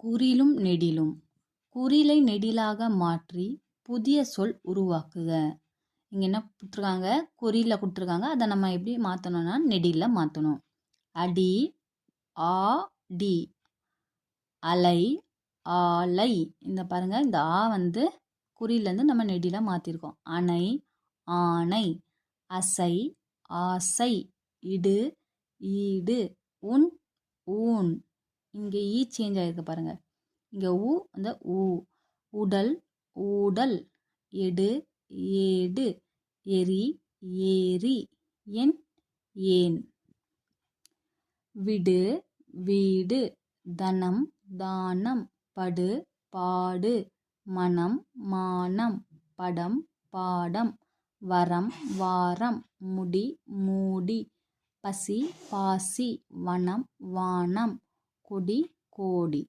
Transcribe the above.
குறிலும் நெடிலும். குறிலை நெடிலாக மாற்றி புதிய சொல் உருவாக்குக. இங்கே என்ன கொடுத்துருக்காங்க? குறியில் கொடுத்துருக்காங்க. அதை நம்ம எப்படி மாற்றணும்னா நெடியில் மாற்றணும் அடி ஆ டி. அலை ஆலை. இந்த பாருங்கள் இந்த ஆ வந்து குறியிலேருந்து நம்ம நெடியில் மாற்றிருக்கோம் அணை ஆணை. அசை ஆசை. இடு ஈடு. உன் ஊன் இங்கே ஈ சேஞ்ச் ஆகிருக்கு பாருங்கள் இங்கே ஊ அந்த ஊ. உடல் ஊடல். எடு ஏடு. எரி ஏரி. என் ஏன். விடு வீடு. தனம் தானம். படு பாடு. மனம் மானம். படம் பாடம். வரம் வாரம். முடி மூடி. பசி பாசி. வனம் வானம். കുടി കോടി.